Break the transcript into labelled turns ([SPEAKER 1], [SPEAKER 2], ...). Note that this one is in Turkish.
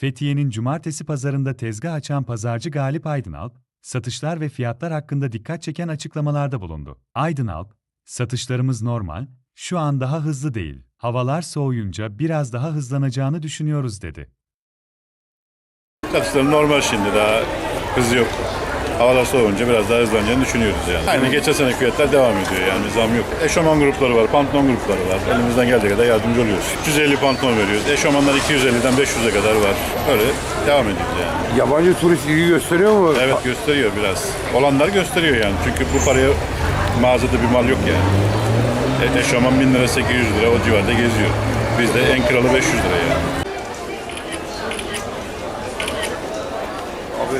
[SPEAKER 1] Fethiye'nin cumartesi pazarında tezgah açan pazarcı Galip Aydınalp, satışlar ve fiyatlar hakkında dikkat çeken açıklamalarda bulundu. Aydınalp, satışlarımız normal, şu an daha hızlı değil, havalar soğuyunca biraz daha hızlanacağını düşünüyoruz dedi.
[SPEAKER 2] Satışları normal şimdi daha hız yok. Havalar soğuyunca biraz daha hızlanacağını düşünüyoruz yani. Aynı geçen sene fiyatlar devam ediyor yani zam yok. Eşofman grupları var, pantolon grupları var. Elimizden geldiği kadar yardımcı oluyoruz. 350 pantolon veriyoruz. Eşofmanlar 250'den 500'e kadar var. Öyle devam ediyoruz yani.
[SPEAKER 3] Yabancı turist ilgi gösteriyor mu?
[SPEAKER 2] Evet gösteriyor biraz. Olanlar gösteriyor yani. Çünkü bu paraya mağazada bir mal yok yani. E, eşofman 1000 lira 800 lira o civarda geziyor. Bizde en kralı 500 lira yani.
[SPEAKER 3] Abi,